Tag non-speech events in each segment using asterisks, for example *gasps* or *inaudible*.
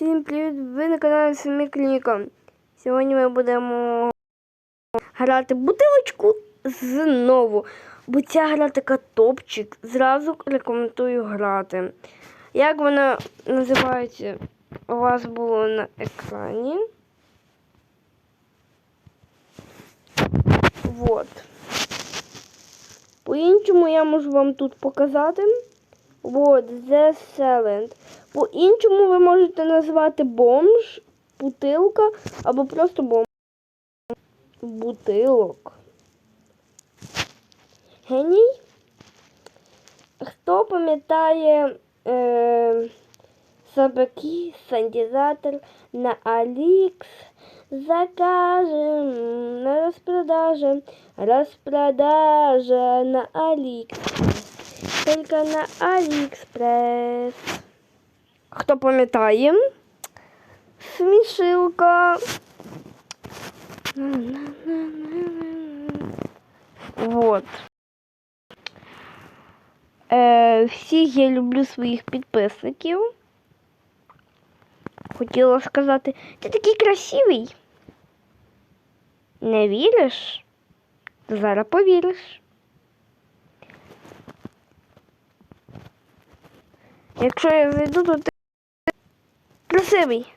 Всім привіт! Ви на каналі Самі Клініка. Сьогодні ми будемо грати бутилочку знову. Бо ця гра така топчик. Зразу рекомендую грати. Як вона називається? У вас було на екрані. Вот. По-іншому я можу вам тут показати. Вот, The Silent. По-іншому ви можете назвати бомж, бутилка або просто бомж. Бутилок. Геній? Хто пам'ятає е, собаки, сантізатор на Алікс? Закажем на розпродаже, розпродажа на Алікс. Тільки на Аліекспрес. Хто пам'ятає? Смішилка. Вот. Е, всіх я люблю своїх підписників. Хотіла сказати, ти такий красивий. Не віриш? Зараз повіриш. Якщо я зайду, то ти красивий.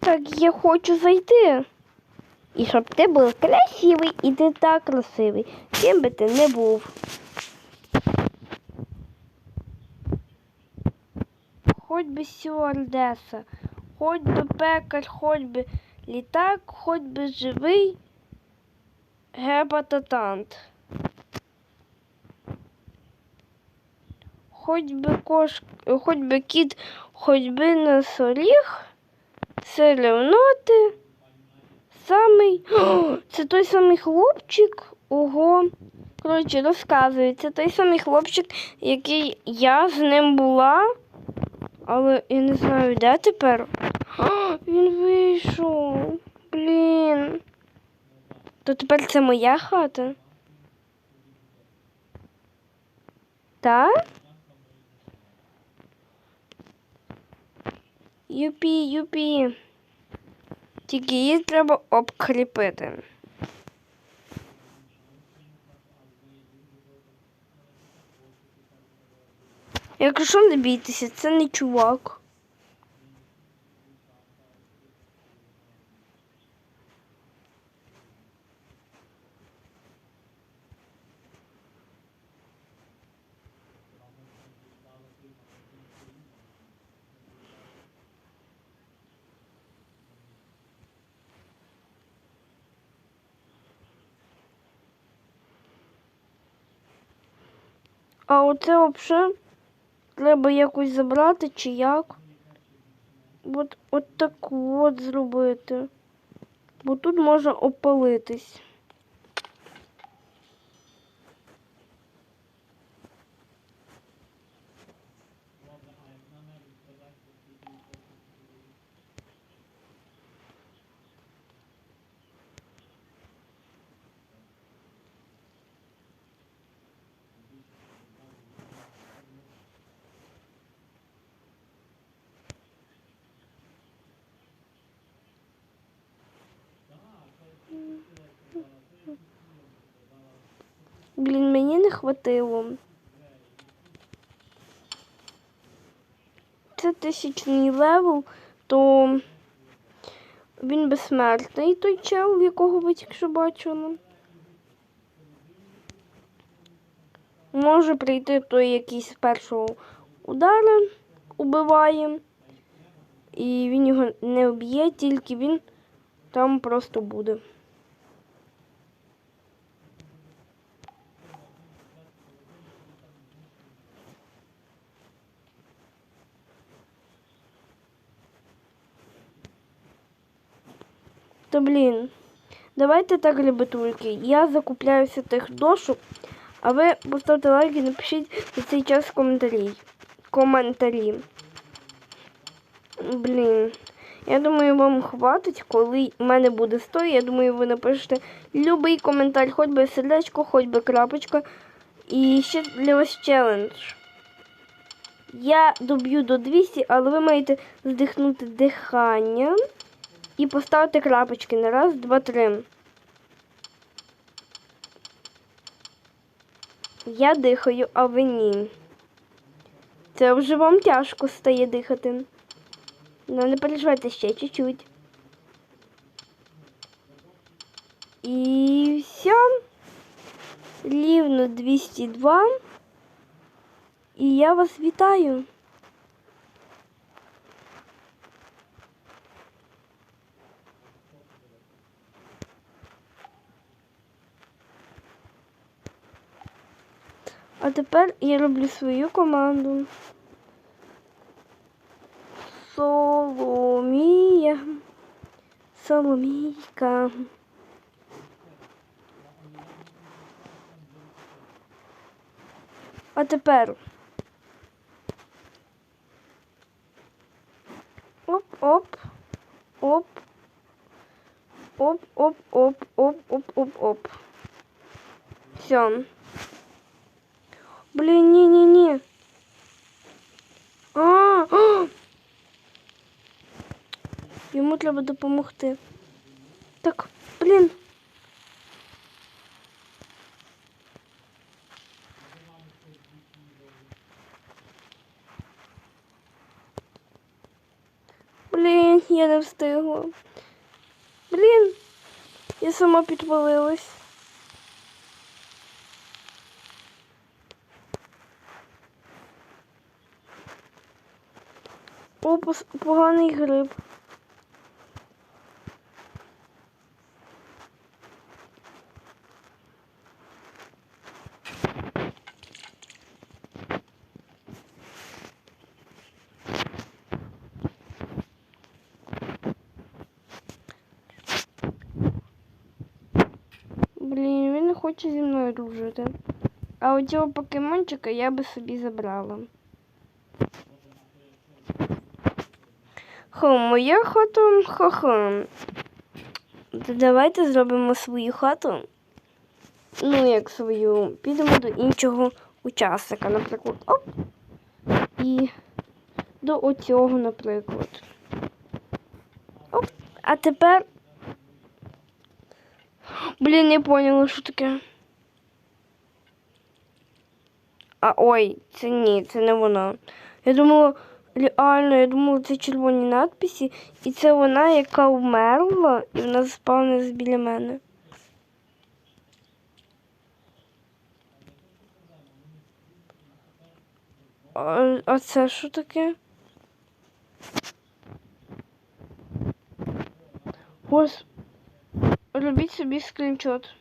Так, я хочу зайти. І щоб ти був красивий і ти так красивий. Ким би ти не був. Хоч би стюардеса, хоч би пекар, хоч би літак, хоч би живий гепататант. Хоч би кош, хоч би кіт, хоч би носоріг, все рівно ти самий. *gasps* Це той самий хлопчик. Ого. Коротше, розказую, це той самий хлопчик, який я з ним була. Але я не знаю, де тепер. *gasps* Він вийшов. Блін. То тепер це моя хата? Так? Юпі, юпі. Тільки її треба обкріпити. Якщо не бійтеся, це не чувак. А оце взагалі треба якось забрати чи як? От, от так от зробити. Бо тут може опалитись. Блін, мені не хватило. Це тисячний левел, то він безсмертний той чел, якого ви тільки що бачили. Може прийти той якийсь з першого удара убиває. І він його не вб'є, тільки він там просто буде. То блін, давайте так, ребятульки. Я закупляюся тих дошок, а ви поставте лайк і напишіть за цей час коментарі. Коментарі. Блін. Я думаю, вам хватить, коли в мене буде 100. Я думаю, ви напишете любий коментар, хоч би сердечко, хоч би крапочка. І ще для вас челендж. Я доб'ю до 200, але ви маєте здихнути дихання і поставити крапочки на раз, два, три. Я дихаю, а ви ні. Це вже вам тяжко стає дихати. Ну, не переживайте ще чуть-чуть. І все. Рівно 202. І я вас вітаю. Тепер я роблю свою команду. Соломія. Соломійка. А тепер. Оп, оп, оп. Оп, оп, оп, оп, оп, оп, оп. Все. Блін, ні, ні, ні. А, а! Йому треба допомогти. Так, блін. Блін, я не встигла. Блін, я сама підвалилась. О, поганий гриб. Блін, він не хоче зі мною дружити. А у цього покемончика я би собі забрала. Хо, моя хата ха-ха. Давайте зробимо свою хату. Ну, як свою. Підемо до іншого учасника, наприклад. Оп. І до оцього, наприклад. Оп. А тепер. Блін, не поняла, що таке. А ой, це ні, це не вона. Я думала, реально, я думала, це червоні надписи, і це вона, яка вмерла, і вона заспавнилась біля мене. А, це що таке? Гос... Робіть собі скріншот.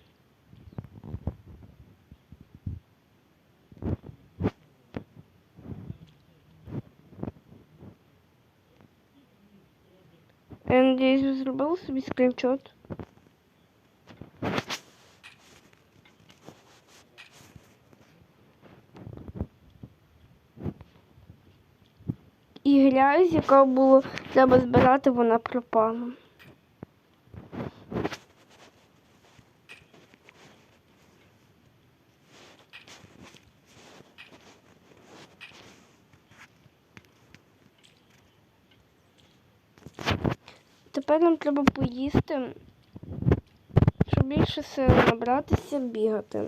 Я надеюсь, ви зробили собі скриншот. І грязь, яка було треба збирати, вона пропала. Тепер нам треба поїсти, щоб більше сил набратися, бігати.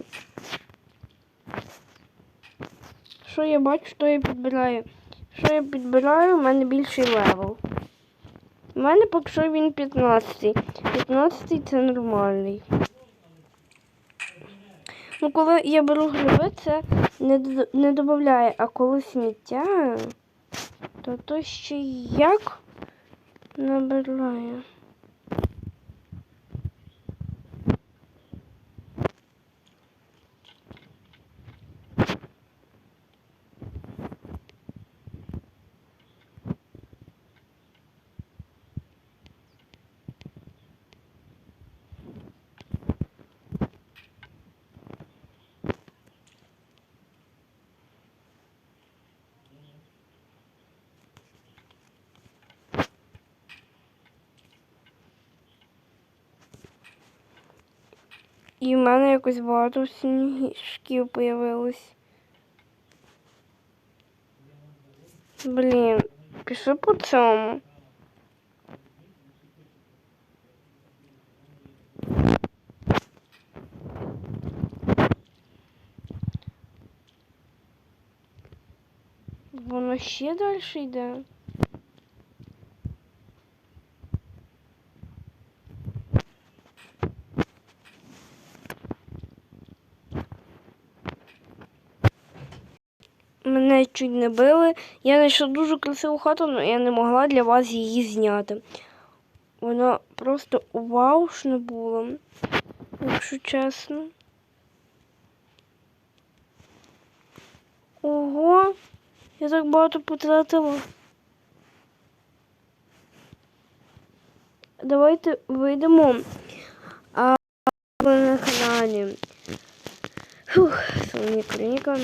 Що я бачу, що я підбираю? Що я підбираю, у мене більший левел. У мене поки що він 15. 15 це нормальний. Ну, коли я беру гриби, це не, не додає, а коли сміття, то то ще як Ne böyle? І в мене якось багато сніжків появилось. Блін, пішли по цьому. Воно ще далі йде. Мене чуть не били. Я знайшла дуже красиву хату, але я не могла для вас її зняти. Вона просто ваушна була, якщо чесно. Ого, я так багато потратила. Давайте вийдемо. А на каналі. Фух, Соня Клініка.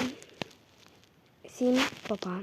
Всім па-па.